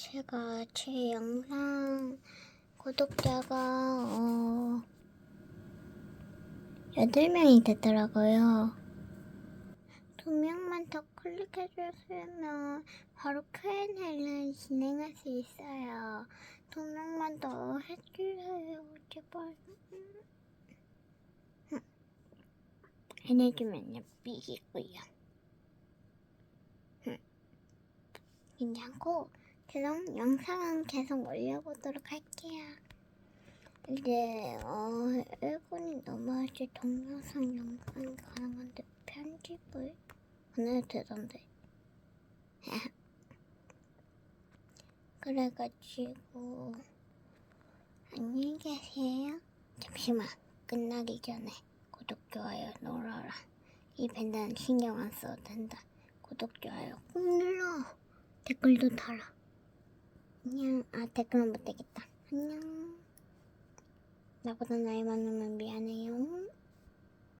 제가 제 영상 구독자가 어 8명이 됐더라고요. 두 명만 더 클릭해주시면 바로 Q&A를 진행할 수 있어요. 두 명만 더 해주세요. 제발. 음. 안 해주면요 삐지고요. 음. 괜찮고 그럼 영상은 계속 올려보도록 할게요. 이제 어 일본이 넘어야지 동영상 영상 가능한데 편집을 안 해도 되던데. 그래가지고 안녕히 계세요. 잠시만 끝나기 전에 구독 좋아요 눌러라. 이 밴드는 신경 안 써도 된다. 구독 좋아요 꾹 눌러. 댓글도 달아. 안녕. 아 댓글은 못 되겠다. 안녕. 나보다 나이 많으면 미안해요.